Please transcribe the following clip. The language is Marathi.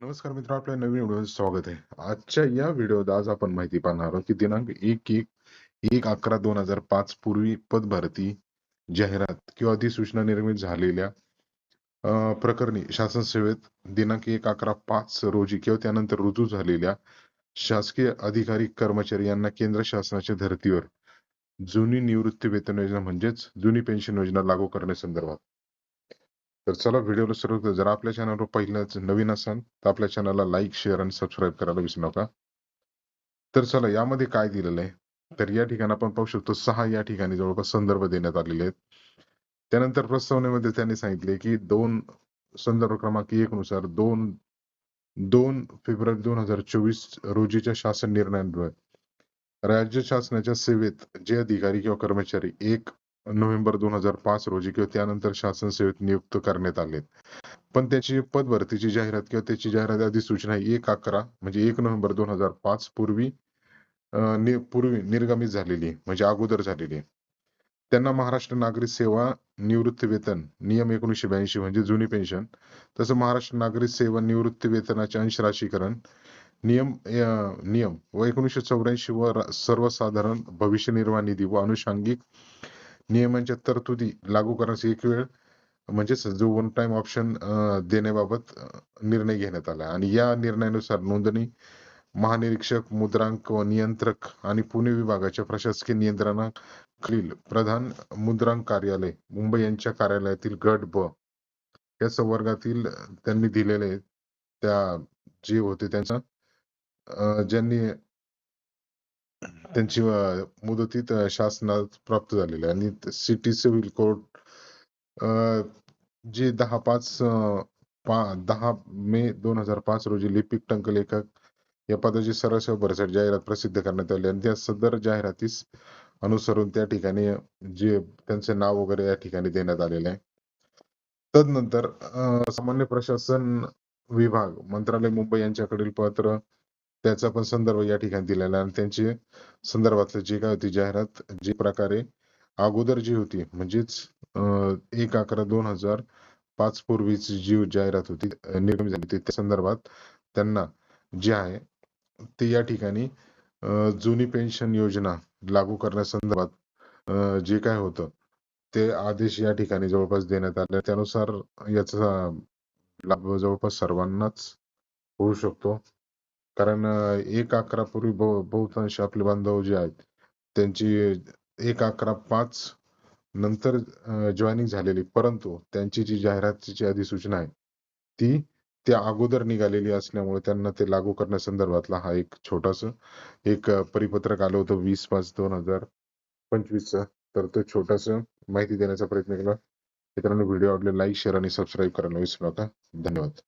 नमस्कार मित्र आपल्या नवीन व्हिडिओ स्वागत आहे. आजच्या या व्हिडिओत आज आपण माहिती पाहणार आहोत की दिनांक एक एक एक अकरा दोन हजार पाच पूर्वी पदभरती जाहिरात किंवा अधिसूचना निर्मित झालेल्या अं, प्रकरणी शासन सेवेत दिनांक एक अकरा पाच रोजी किंवा त्यानंतर रुजू झालेल्या शासकीय अधिकारी कर्मचारी यांना केंद्र शासनाच्या धर्तीवर जुनी निवृत्ती वेतन योजना म्हणजेच जुनी पेन्शन योजना लागू करण्यासंदर्भात. तर चला व्हिडिओला सुरू करू. जर आपल्या चॅनलवर पहिल्याच नवीन असाल तर आपल्या चॅनलला लाईक शेअर आणि सबस्क्राईब करायला विसरू नका. तर चला यामध्ये काय दिलेलं आहे? तर या ठिकाणी आपण पाहू शकतो सहा या ठिकाणी जवळपास संदर्भ देण्यात आलेले आहेत. त्यानंतर प्रस्तावनेमध्ये त्यांनी सांगितले की दोन संदर्भ क्रमांक एक नुसार दोन दोन फेब्रुवारी दोन हजार चोवीस रोजीच्या शासन निर्णयान्वये राज्य शासनाच्या सेवेत जे अधिकारी किंवा कर्मचारी एक नोव्हेंबर दोन हजार पाच रोजी किंवा त्यानंतर शासन सेवेत नियुक्त करण्यात आले. पण त्याची पद भरतीची जाहिरात किंवा त्याची जाहिरात अधिसूचना एक अकरा म्हणजे एक नोव्हेंबर दोन हजार पाच पूर्वी नि- पूर्वी निर्गमित झालेली म्हणजे अगोदर झालेली. त्यांना महाराष्ट्र नागरी सेवा निवृत्ती वेतन नियम एकोणीसशे ब्याऐंशी म्हणजे जुनी पेन्शन तसं महाराष्ट्र नागरी सेवा निवृत्ती वेतनाचे अंश राशीकरण नियम नियम व एकोणीसशे चौऱ्याऐंशी व सर्वसाधारण भविष्य निर्वाह निधी व अनुषंगिक नियमांच्या तरतुदी लागू करण्याची एक वेळ म्हणजेच जो वन टाइम ऑप्शन देण्याबाबत निर्णय घेण्यात आला. आणि या निर्णयानुसार नोंदणी महानिरीक्षक मुद्रांक व नियंत्रक आणि पुणे विभागाच्या प्रशासकीय नियंत्रणाखालील प्रधान मुद्रांक कार्यालय मुंबई यांच्या कार्यालयातील गट ब या संवर्गातील त्यांनी दिलेले त्या जे होते त्यांचा ज्यांनी त्यांची मुदतीत शासनात प्राप्त झालेली आणि सिटी सिव्हिल कोर्ट जे दहा पाच दहा मे दोन हजार पाच रोजी लिपिक टंक लेखक या पदाची सरळ भरसट जाहिरात प्रसिद्ध करण्यात आली आणि त्या सदर जाहिरातीस अनुसरून त्या ठिकाणी जे त्यांचे नाव वगैरे या ठिकाणी देण्यात आलेले आहे. तदनंतर अं, सामान्य प्रशासन विभाग मंत्रालय मुंबई यांच्याकडील पत्र त्याचा पण संदर्भ या ठिकाणी दिलेला आहे. आणि त्यांची संदर्भातलं जे काय होती जाहिरात जी प्रकारे अगोदर जी होती म्हणजेच एक अकरा दोन हजार पाच पूर्वीची जी जाहिरात होती अं, झाली होती त्या संदर्भात त्यांना जे आहे ते या ठिकाणी जुनी पेन्शन योजना लागू करण्यासंदर्भात जे काय होतं ते आदेश या ठिकाणी जवळपास देण्यात आले. त्यानुसार याचा लाभ जवळपास सर्वांनाच होऊ शकतो. कारण एक अकरा पूर्वी बहुतांश आपले बांधव जे आहेत त्यांची एक अकरा पाच नंतर जॉईनिंग झालेली. परंतु त्यांची जी जाहिरातीची अधिसूचना आहे ती त्या अगोदर निघालेली असल्यामुळे त्यांना ते लागू करण्यासंदर्भातला हा एक छोटासा एक परिपत्रक आलं होतं वीस पाच दोन हजार पंचवीसचं. तर तो छोटासा माहिती देण्याचा प्रयत्न केला. मित्रांनो व्हिडिओ आवडले लाईक शेअर आणि सबस्क्राईब करायला विसरू नका. धन्यवाद.